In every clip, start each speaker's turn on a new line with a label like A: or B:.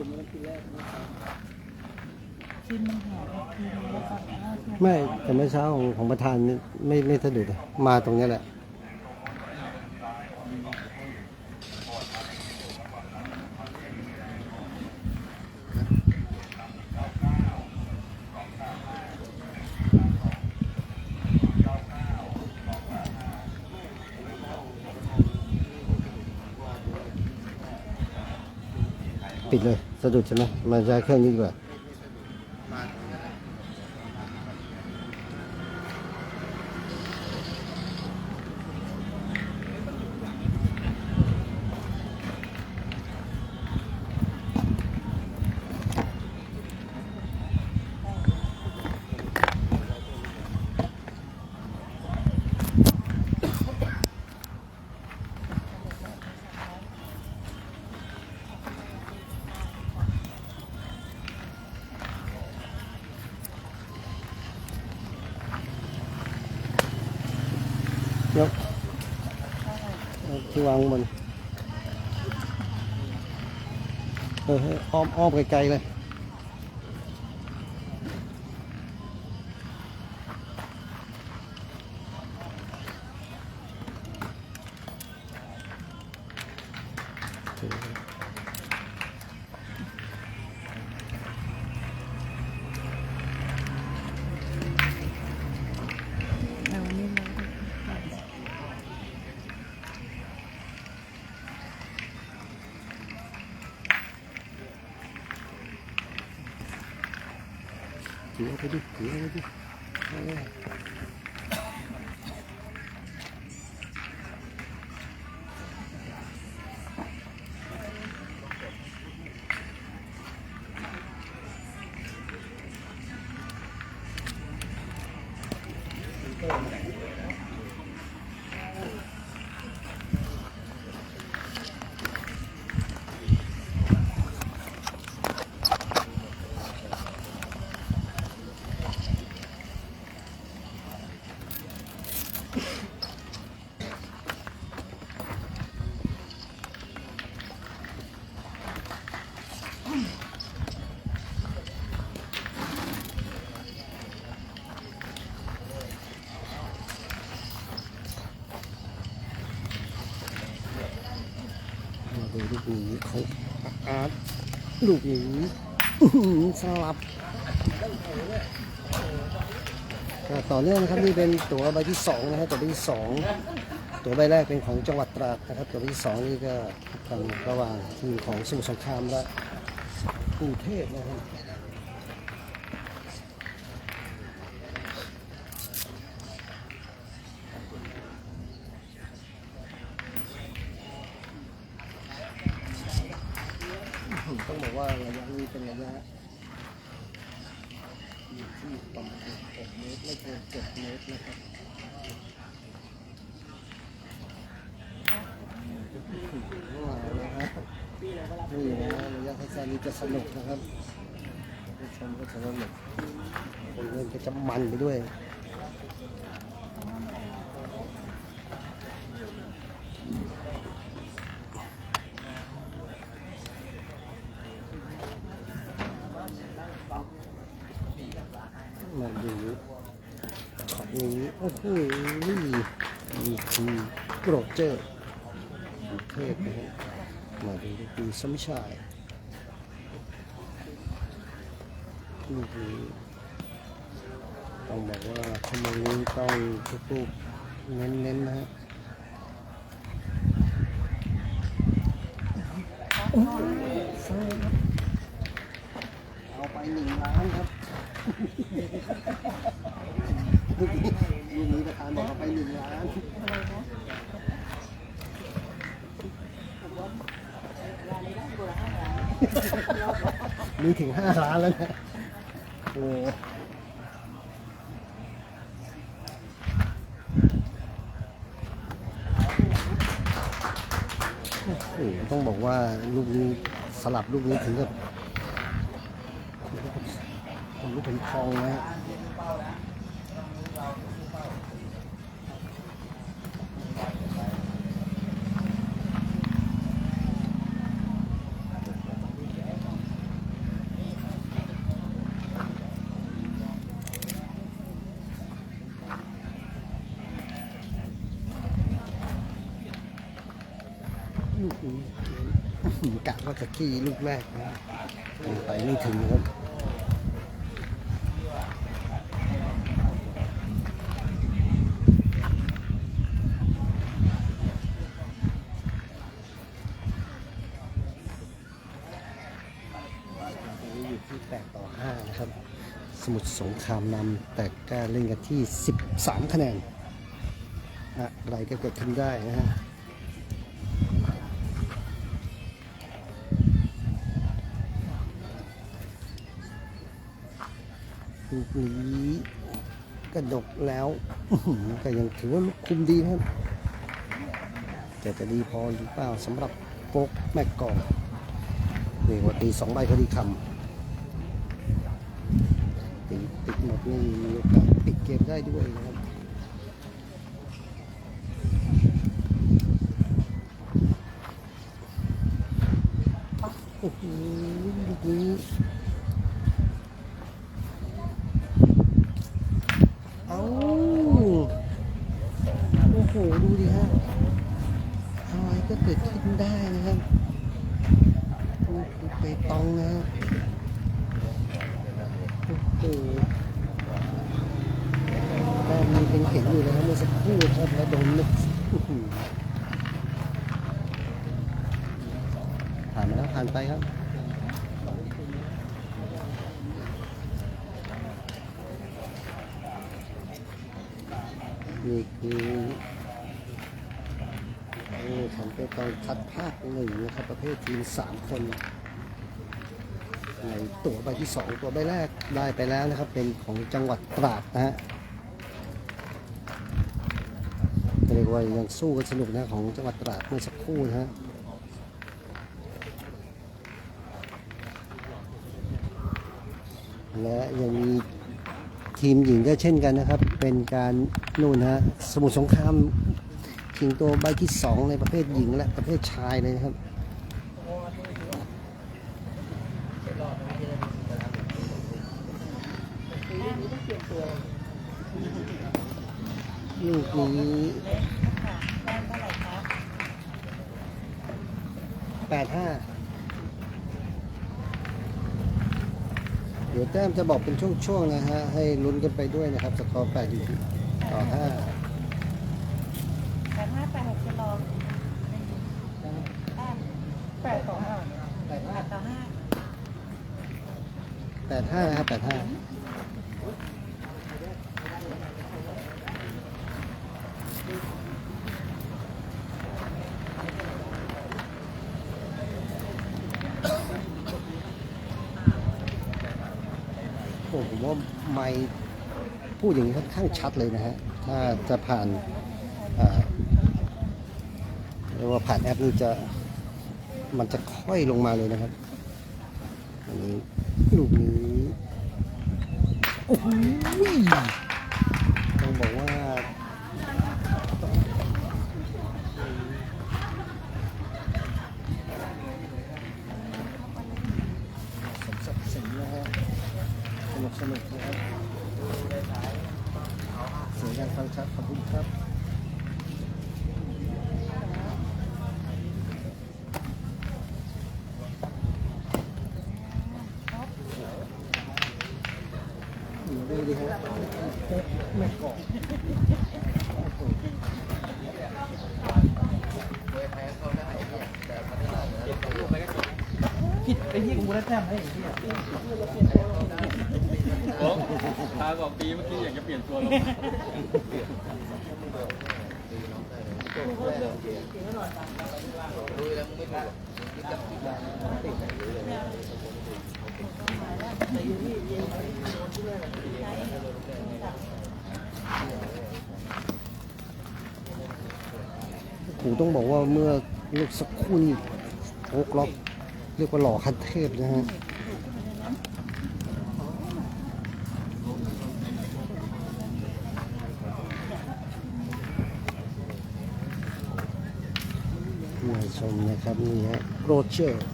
A: ทีมมันแหกทีมแล้วก็
B: ไม่แต่เมื่อเช้าของของประธานนี่ไม่ไม่สะดุดอะมาตรงเนี้ยแหละ ปิดเลยสะดุด อ้อมอ้อมไกลๆเลย ถือเดูลูกหนี้ของอาร์ตลูกนี้สลับต่อเนื่องนะครับนี่เป็นตั๋วใบที่สองนะฮะตั๋วใบที่สองตั๋วใบแรกเป็นของจังหวัดตราดนะครับตั๋วใบที่สองนี่ก็ทางระหว่างทีมของสมุทรสงครามและกรุงเทพนะครับ ต้องบอกว่าระยะนี้เป็นระยะอยู่ที่ประมาณ6เมตรไม่เกิน7เมตรนะครับว้าวนะครับนี่นะระยะ สนุกนะครับผู้ชมก็จะสนุกคนเล่นก็จะมันไปด้วยมาดูขอนี้โอ้โหนี่คือโรเจอร์เทพนะฮะมาดูดูสมิชาย ลูกนี้ต้องบอกว่าชั่วโมงนี้ต้องทุกลูกเน้นๆนะฮะโอ้โหใช่ครับเอาไปหนึ่งล้านครับลูกนี้ลูกนี้ประธานบอกเอาไปหนึ่งล้านมีถึงห้าล้านแล้วนะโอ้โอ้โห ต้องบอกว่าลูกนี้สลับลูกนี้ถึงกับลูกเป็นทองนะฮะ หื อกะว่ลูกแรกนะไปไม่ถึงครับตอนอยู่ที่8ต่อ 5 นะครับ สมุทรสงครามนำแต่กล้าเล่นกันที่ 13 คะแนน อะไรก็เกิดขึ้นได้นะฮะ นี้กระดกแล้วอื้อหือก็ยังถือว่าคุมดีนะครับ แต่จะดีพอหรือเปล่าสำหรับโป๊กแม็กกองนี่ว่าตีสองใบพอดีคำตีติดหมดนี่มีโอกาสปิดเกมได้ด้วยนะครับโอ้โหลูกนี้เอาโอ้โห ดูดิฮะอะไรก็เกิดขึ้นได้นะครับ นี่คือเปตองนะฮะโอ้โหแต้มนี้เป็นเห็นอยู่นะครับเมื่อสักครู่ครับแล้วโดนนึกอื้อหือผ่านมาแล้วผ่านไปครับ นี่คือนี่ผมเป็นตอนคัดภาคหนึ่งนะครับ ประเภทที มสามคนในตั๋วใบที่สองตัวใบแรกได้ไปแล้วนะครับ เป็นของจังหวัดตราดนะฮะเรียกว่ายังสู้กันสนุกนะของจังหวัดตราดเมื่อสักครู่นะฮะและยังมีทีมหญิงก็เช่นกันนะครับ เป็นการนู่นฮะสมุทรสงครามชิงตัวใบที่สองในประเภทหญิงและประเภทชายเลยนะครับ ลูก นี้
A: แป
B: ดห้าเดี๋ยวแต้มจะบอกเป็นช่วงๆนะฮะ ให้ลุ้นกันไปด้วยนะครับ สกอร์แปดอยู่ที่ต่อห้า
A: แปดห้าแปดหกจะลองแปดต่อห้า
B: แปดห้า
A: ดต่อห้า
B: แปดห้าครับแปดห้าโอ้ผมว่าไม่พู ดอย่างนี้ค่อนข้างชัดเลยนะฮะ ถ้าจะผ่านเรียกว่าผ่านแอปนี่จะมันจะค่อยลงมาเลยนะครับ อันนี้ลูกนี้ โอ้โหต้องบอกว่าสมศักดิ์ศรีนะฮะสนุกสนุกนะครับ เสียงดังฟังชัดขอบคุณครับดูดิฮะไม่กอ
C: ผิดไอ้ที่กูได้แต้มให้ที่
D: ผมทางบอกปีเมื่อกี้อย
B: ผมต้องบอกว่าเมื่อลูกสักครู่นี่โอ๊กล็อกเรียกว่าหล่อคันเทพนะฮะ ชมนะครับนี่ฮะโรเจอร์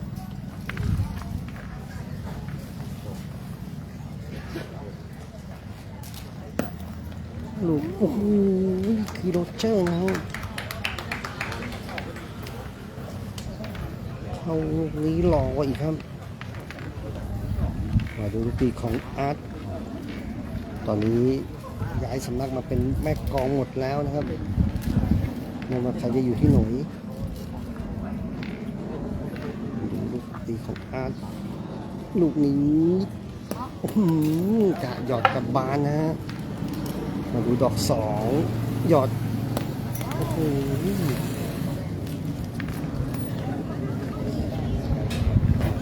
B: ลูกโอ้โหคือโรเจอร์นะฮะเขาลูกนี้หล่อกว่าอีกครับ มาดูลูกตีของอาร์ตตอนนี้ย้ายสำนักมาเป็นแม่กองหมดแล้วนะครับไม่ว่าใครจะอยู่ที่หน่วยดูลูก ตีของอาร์ตลูกนี้อื้อหือกะหยอดกับบานนะฮะ มาดูดอกสองหยอด โอ้โห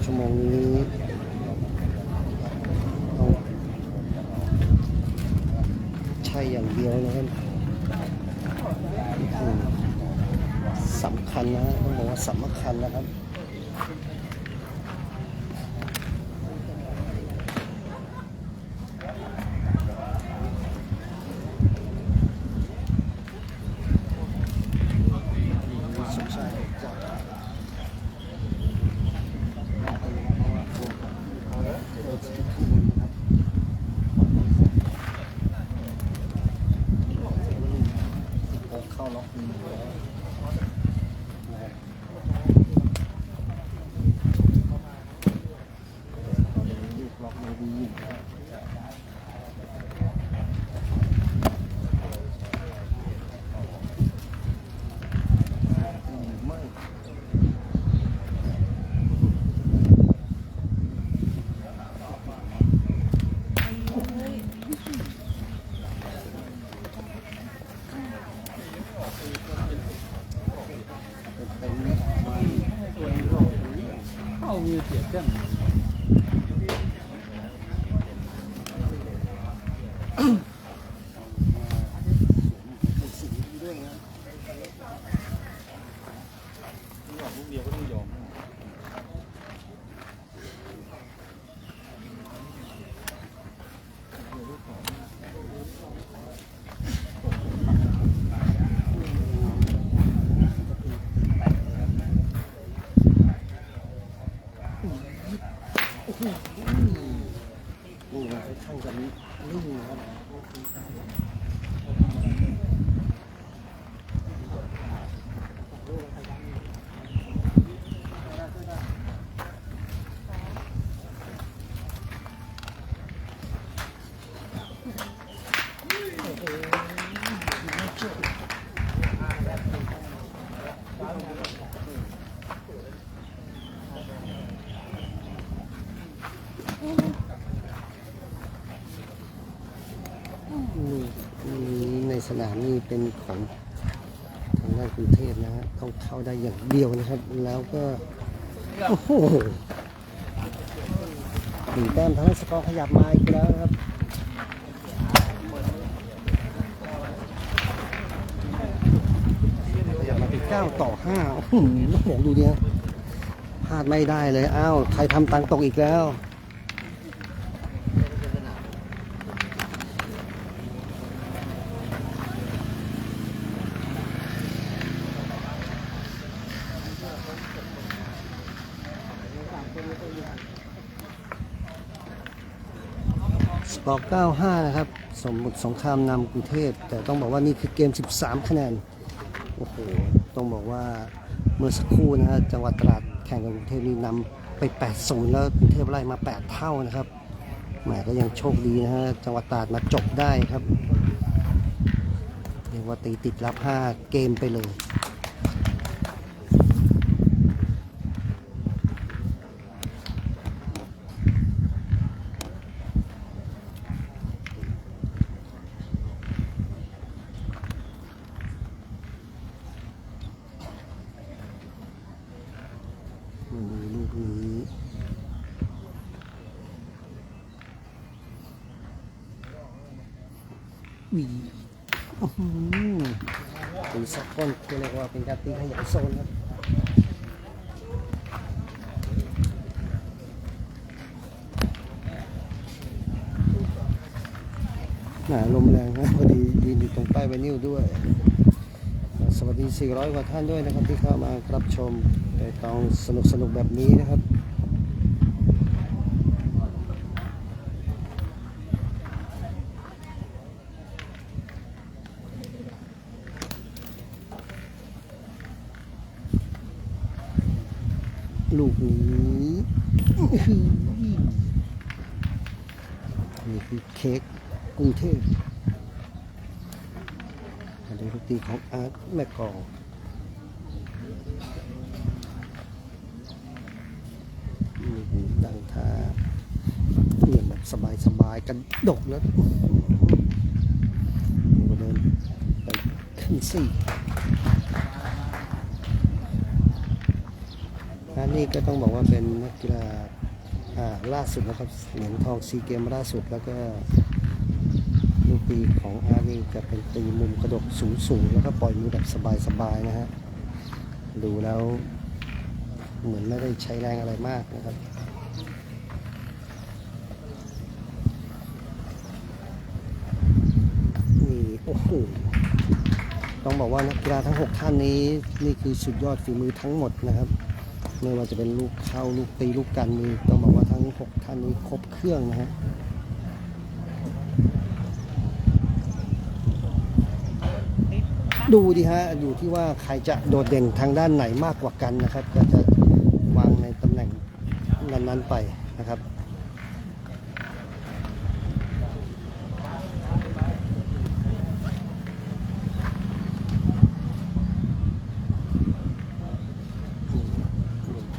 B: ชั่วโมงนี้ต้องใช่อย่างเดียวนะครับสำคัญนะต้องบอกว่าสำคัญนะครับานี่เป็นของทางด้านกรุงเทพนะฮะต้องเข้าได้อย่างเดียวนะครับ แล้วก็โอ้โหหนึ่งแต้มทางด้านสกอร์ขยับมาอีกแล้วครับขยับมาเป็น9ต่อ5โอ้โหโอ้โหดูดิฮะพลาดไม่ได้เลยอ้าวใครทำตังค์ตกอีกแล้ว สกอร์95 นะครับ สมมุติสงครามนำกรุงเทพ แต่ต้องบอกว่านี่คือเกม 13 คะแนน โอ้โห ต้องบอกว่าเมื่อสักครู่นะฮะจังหวัดตราดแข่งกับกรุงเทพนี่นำไป 8-0 แล้วกรุงเทพไล่มา 8 เท่านะครับแหมก็ยังโชคดีนะฮะ จังหวัดตราดมาจบได้ครับเรียกว่าตีติดรับ 5 เกมไปเลย มาดูลูกนี้วีอื้อหือตีสักก้นก็เรียกว่าเป็นการตีขยาย โซนครับหนาลมแรงนะพอดียืนอยู่ตรงป้ายไวนิวด้วย สวัสดี 400 กว่าท่านด้วยนะครับที่เข้ามารับชมในตองสนุกสนุกแบบนี้นะครับ ลูกนี้อื้อหือนี่คือเค้กกรุงเทพอันนี้ลูกตีของอาร์ตแม่กองนี่คือดังท่าเนียนแบบสบายๆกันดกแล้วนี่ ก็เดินไปขึ้นสี่อันนี้ก็ต้องบอกว่าเป็นนักกีฬาล่าสุดนะครับเหรียญทองซีเกมล่าสุดแล้วก็ลูกตีของอาร์นี่จะเป็นตีมุมกระดกสูงสูงๆแล้วก็ปล่อยมือแบบสบายๆนะฮะดูแล้วเหมือนไม่ได้ใช้แรงอะไรมากนะครับนี่โอ้โหต้องบอกว่านักกีฬาทั้ง 6 ท่านนี้นี่คือสุดยอดฝีมือทั้งหมดนะครับ ไม่ว่าจะเป็นลูกเข้าลูกตีลูกกันนี่ต้องบอกว่าทั้ง 6 ท่านนี้ครบเครื่องนะฮะ
A: ด
B: ดูดิฮะอยู่ที่ว่าใครจะโดดเด่นทางด้านไหนมากกว่ากันนะครับ ก็จะวางในตำแหน่งนั้นๆไปนะครับ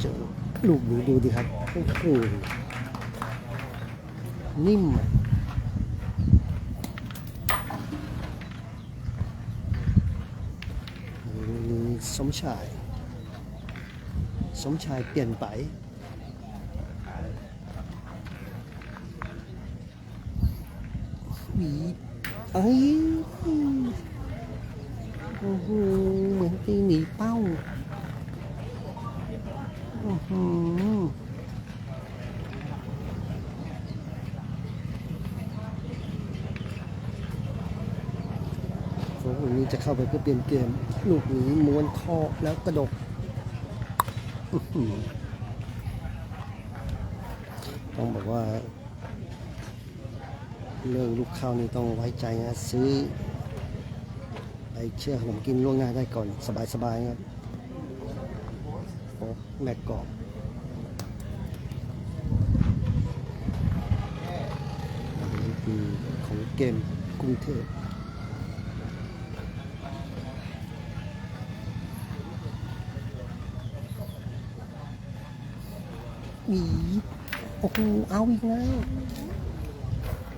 B: เจอ ลูกนี้ดูดิครับโอ้โหนิ่มสมชาย สมชายเปลี่ยนไปวีเอ้ยโอ้โหเหมือนตีหนีเป้า อื้อหือโอ้โหวันนี้จะ เข้าไปเพื่อเปลี่ยนเกม ลูกนี้ม้วนคอแล้วกระดกต้องบอกว่า เรื่องลูกเข้านี่ต้องไว้ใจนะซื้อไปเชื่อขนมกินล่วงหน้าได้ก่อนสบายๆครับโอ้แม่กรอบอันนี้คือของเกมกรุงเทพ อีโอ้โหเอาอีกแล้ว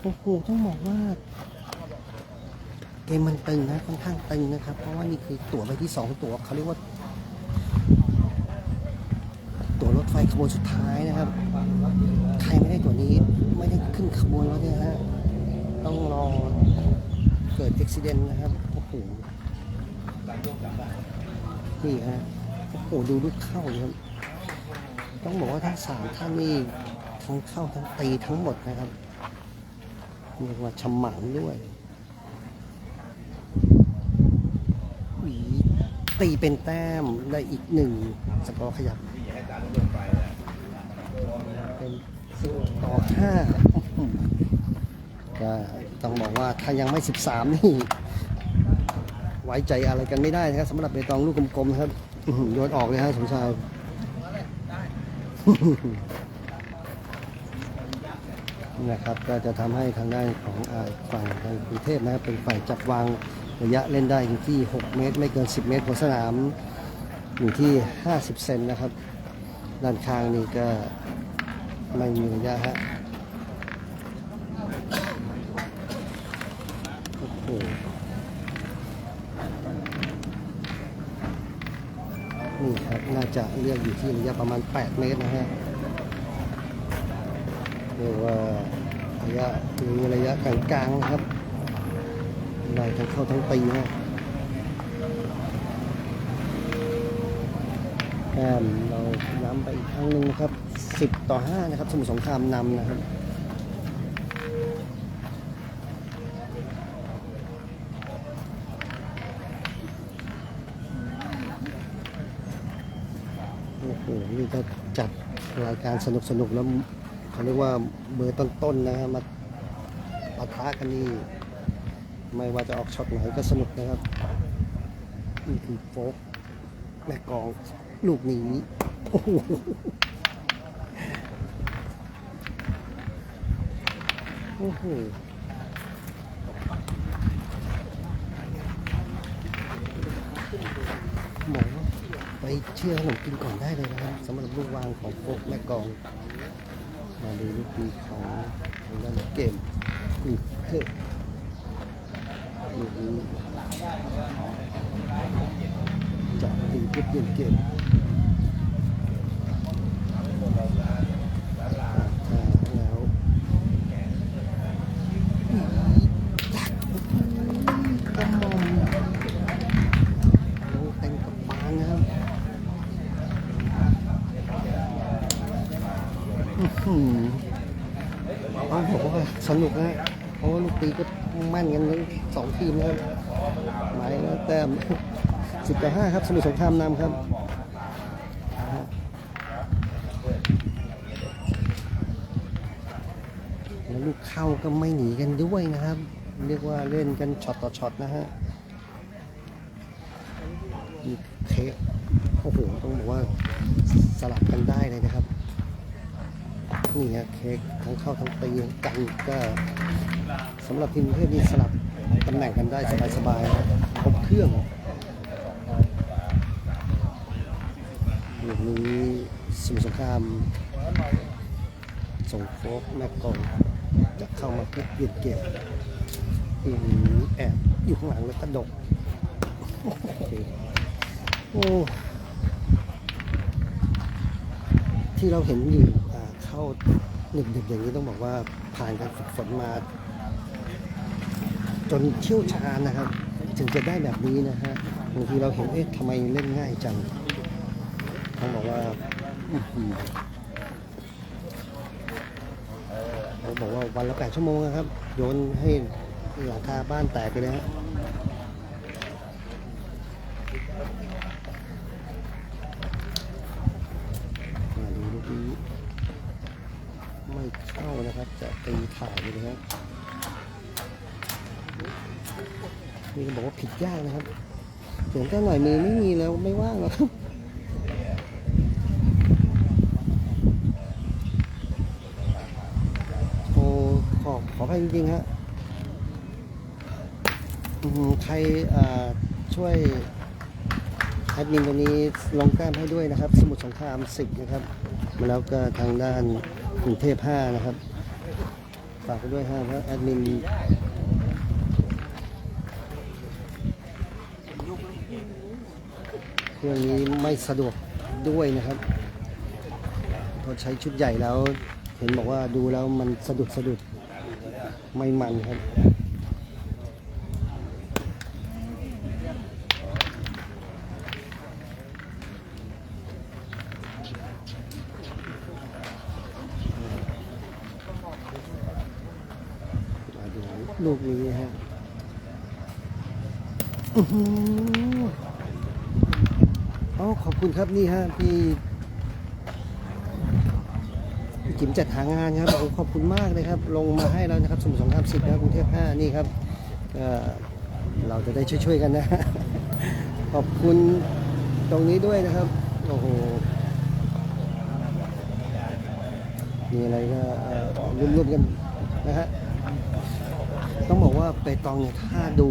B: โอ้โหต้องบอกว่าเกมมันตึงนะค่อนข้างตึงนะครับ เพราะว่านี่คือตั๋วใบที่สองตั๋วเขาเรียกว่า ตั๋วรถไฟขบวนสุดท้ายนะครับ ใครไม่ได้ตั๋วนี้ไม่ได้ขึ้นขบวนแล้วเนี่ยฮะต้องรอเกิดอุบิเหตุนะครับโอ้โหนี่ฮะโอ้โหดูลูกเข้าเลยครับ ต้องบอกว่าทั้งสามท่านนี่ทั้งเข้าทั้งตีทั้งหมดนะครับเรียกว่าฉมังด้วยตีเป็นแต้มได้อีกหนึ่งสกอร์ขยับเป็นสิบต่อห้าก็ต้องบอกว่าถ้ายังไม่ 13 นี่ ไว้ใจอะไรกันไม่ได้นะครับสำหรับเบตองลูกกลมๆนะครับโยนออกเลยฮะสมชาย นะครับก็จะทำให้ทางด้านของฝั่งทางกรุงเทพนะครับเป็นฝ่ายจับวางระยะเล่นได้อยู่ที่ 6 เมตร ไม่เกิน 10 เมตรของสนามอยู่ที่ 50 เซนนะครับ ด้านข้างนี่ก็ไม่มีระยะฮะโอ้โห นี่ครับน่าจะเลือกอยู่ที่ระยะประมาณ 8 เมตรนะฮะเรียกว่าระยะมีระยะกลางๆนะครับได้ทั้งเข้าทั้งปีนะแต้มเราย้ำไปอีกครั้งหนึ่งนะครับ 10 ต่อ 5 นะครับ สมุทรสงครามนำนะครับ โอ้โห นี่ก็จัดราย การสนุกสนุกๆแล้วเขาเรียกว่าเบอร์ต้นๆนะฮะมาปะทะกันนี่ไม่ว่าจะออกช็อตไหนก็สนุกนะครับนี่คือโฟกแม่กองลูกนี้โอ้โหโอ้โหหมอ เชื่อขนมกินก่อนได้เลยนะครับสำหรับลูกวางของโฟกแม่กอง มาดูลูกปีของทางด้านเกมอือเฮ้ยลูกนี้จับตีเพื่อเปลี่ยนเกมอ่าแล้วกระหม่อมโอ้เต็มกระปางนะครับ อืมเอาบอกว่าสนุกนะเพราะว่าลูกตีก็แม่นกันทั้งสองทีมนะครับหมายแล้วแต้ม สิบต่อห้าครับ สมุทรสงครามนำครับแล้วลูกเข้าก็ไม่หนีกันด้วยนะครับ เรียกว่าเล่นกันช็อตต่อช็อตนะฮะมีเค้กโอ้โหต้องบอกว่าสลับกันได้เลยนะครับนี่ฮะเค้กทั้งเข้าทั้งตีกันก็สำหรับทีมประเภทนี้สลับตำแหน่งกันได้สบายๆนะครบเครื่องลูก นี้สมุทรสงครามส่งโค้กแม็กองจะเข้ามาเพื่อเปลี่ยนเกมอืมแอบอยู่ข้างหลังแล้วกระดกโอ้โหโอ้ที่เราเห็นอยู่เข้าหนึบๆอย่างนี้ต้องบอกว่าผ่านการฝึกฝนมา จนเชี่ยวชาญนะครับ ถึงจะได้แบบนี้นะฮะบางทีเราเห็นเอ๊ะทำไมเล่นง่ายจัง ต้องบอกว่าเขาบอกว่าวันละแปดชั่วโมงนะครับ โยนให้หลังคาบ้านแตกไปเลยฮะมาดูลูกนี้ไม่เข้านะครับ จะตีถ่ายเลยนะครับนี่ก็บอกว่าผิดยากนะครับเสียงแค่หน่อยมือไม่มีแล้วไม่ว่างแล้วครับโอ้ขอขออภัยจริงๆฮะอืม ใครช่วยแอดมินตัวนี้ลงแต้มให้ด้วยนะครับ สมุทรสงคราม10นะครับมาแล้วก็ทางด้านกรุงเทพ5นะครับฝากไปด้วยฮะเพราะแอดมินเครื่องนี้ไม่สะดวกด้วยนะครับพอใช้ชุดใหญ่แล้ว เห็นบอกว่าดูแล้วมันสะดุดสะดุดไม่มันครับ มาดู ลูกนี้ฮะอื้อหืออ๋อขอบคุณครับนี่ฮะพี่จิมจัดหางานครับขอบคุณมากเลยครับ ลงมาให้แล้วนะครับสมุทรสงครามสิบนะครับกรุงเทพห้านี่ครับเราจะได้ช่วยๆกันนะ ขอบคุณตรงนี้ด้วยนะครับ โอ้โห มีอะไรก็เอ่อร่วมๆกันนะฮะ ต้องบอกว่าเปตองเนี่ยถ้าดู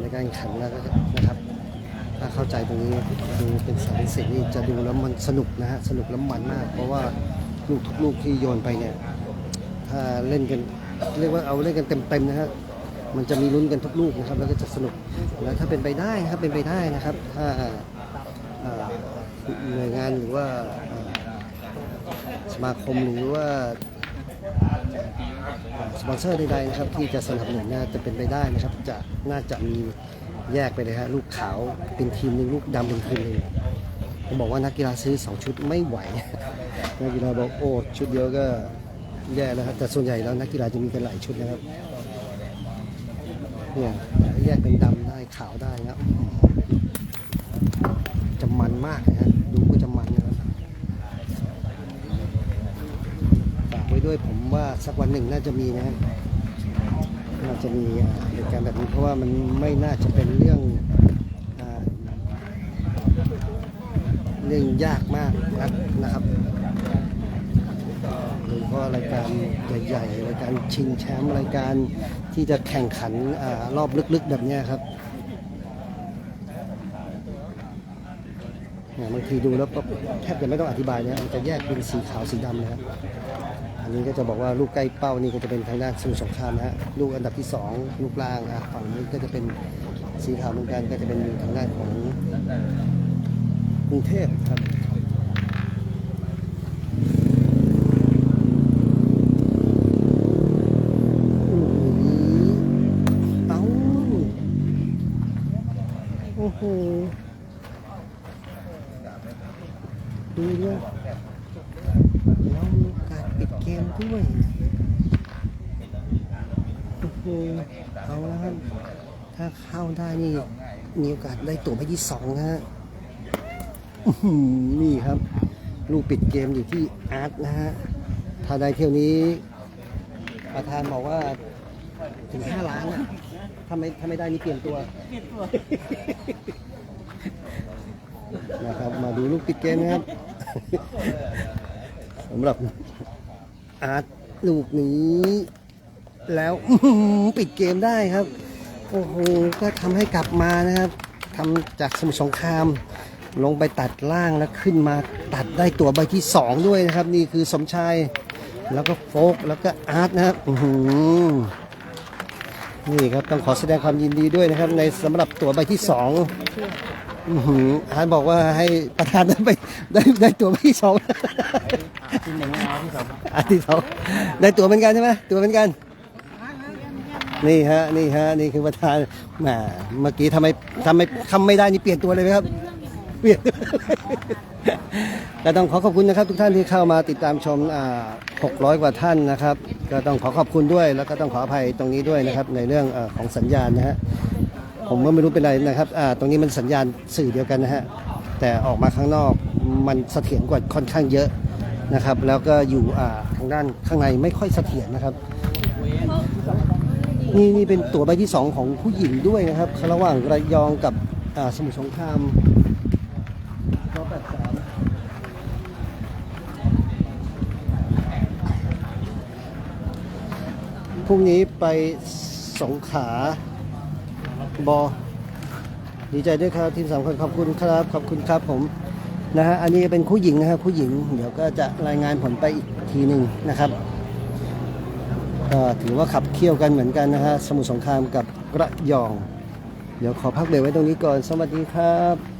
B: ในการแข่งนแล้วนะครับถ้าเข้าใจตรงนี้ดูเป็นสายสินี่จะดูแล้วมันสนุกนะฮะสนุกแล้วมันมาก เพราะว่าลูกทุกลูกที่โยนไปเนี่ยถ้าเล่นกันเรียกว่าเอาเล่นกันเต็มๆนะฮะมันจะมีลุ้นกันทุกลูกนะครับ แล้วก็จะสนุกแล้วถ้าเป็นไปได้ครับเป็นไปได้นะครับ ถ้าหน่วยงานหรือว่าสมาคมหรือว่า สปอนเซอร์ใดๆนะครับที่จะสนับสนุนน่าจะเป็นไปได้นะครับ จะน่าจะมีแยกไปเลยฮะลูกขาวเป็นทีมหนึ่งลูกดำเป็นทีมหนึ่งผมบอกว่านักกีฬาซื้อสองชุดไม่ไหว นักกีฬาบอกโอ้ชุดเดียวก็แย่แล้วครับแต่ส่วนใหญ่แล้วนักกีฬาจะมีกันหลายชุดนะครับเนี่ยแยกเป็นดำได้ขาวได้นะจะมันมากนะฮะดูก็จะมันนะครับ ฝากไว้ ด้วยผมว่าสักวันหนึ่งน่าจะมีนะครับน่าจะมีอ่าเหตุการณ์แบบนี้เพราะว่ามันไม่น่าจะเป็นเรื่องอเรื่องยากมากนักนะครับโดยเฉพาะรายการใหญ่ๆรายการชิงแชมป์รายการที่จะแข่งขันอรอบลึกๆแบบนี้ครับเนี่ยบางทีดูแล้วก็แทบจะไม่ต้องอธิบายเนี่ยมันจะแยกเป็นสีขาวสีดำนะครับ อันนี้ก็จะบอกว่าลูกใกล้เป้านี่ก็จะเป็นทางด้านสมุทรสงครามนะฮะลูกอันดับที่สองลูกล่างอะฝั่งนี้ก็จะเป็นสีขาวเหมือนกันก็จะเป็นทางด้านของกรุงเทพครับอื้อหือเอาโอ้โหดูเนี่ย แล้วมีโอกาสปิดเกมด้วยโอ้โหเอาแล้วครับ ถ้าเข้าได้ นี่มีโอกาสได้ตั๋วไปที่สองนะฮะนี่ครับ ลูกปิดเกมอยู่ที่อาร์ตนะฮะถ้าได้เที่ยวนี้ ประธานบอกว่าถึง5ล้านอะถ้าไม่ถ้าไม่ได้นี่เปลี่ยนตัว
A: เปลี่ยนตัว
B: นะครับ มาดูลูกปิดเกมนะครับสำหรับอาร์ตลูกนี้ แล้วปิดเกมได้ครับ โอ้โหก็ทำให้กลับมานะครับทำจากสมุทรสงคราม ลงไปตัดล่างแล้วขึ้นมาตัดได้ตัวใบที่ 2 ด้วยนะครับ นี่คือสมชายแล้วก็โฟกแล้วก็อาร์ตนะครับอื้อหือนี่ครับต้องขอแสดงความยินดีด้วยนะครับ ในสำหรับตัวใบที่สองอือหืออาร์ตบอกว่าให้ประธานได้ไปได้ได้ตัวที่สอง
C: ที่หนึ่งเอาที่สอง
B: อาร์ตที่สองได้ตัวเหมือนกันใช่ไหมตัวเหมือนกัน นี่ฮะนี่ฮะนี่คือประธานแหมเมื่อกี้ทำไมทำไมทำไม่ได้นี่เปลี่ยนตัวเลยไหมครับเปลี่ยนก็ต้องขอขอบคุณนะครับ ทุกท่านที่เข้ามาติดตามชมอ่า600 กว่าท่านนะครับ ก็ต้องขอขอบคุณด้วย แล้วก็ต้องขออภัยตรงนี้ด้วยนะครับ ในเรื่องอาของสัญญาณนะฮะผมก็ไม่รู้เป็นไรนะครับอ่าตรงนี้มันสัญญาณสื่อเดียวกันนะฮะแต่ออกมาข้างนอกมันเสถียรกว่าค่อนข้างเยอะนะครับ แล้วก็อยู่อ่าทางด้านข้างในไม่ค่อยเสถียรนะครับ นี่นี่เป็นตั๋วใบที่สองของผู้หญิงด้วยนะครับระหว่างระยองกับสมุทรสงครามก็แบบสามพรุ่งนี้ไปสงขาบอดีใจด้วยครับทีมสามคนขอบคุณครับ ขอบคุณครับผมนะฮะอันนี้เป็นผู้หญิงนะครับผู้หญิง เดี๋ยวก็จะรายงานผลไปอีกทีหนึ่งนะครับ ก็ถือว่าขับเคี่ยวกันเหมือนกันนะฮะสมุทรสงครามกับกระยอง เดี๋ยวขอพักเบรกไว้ตรงนี้ก่อน สวัสดีครับ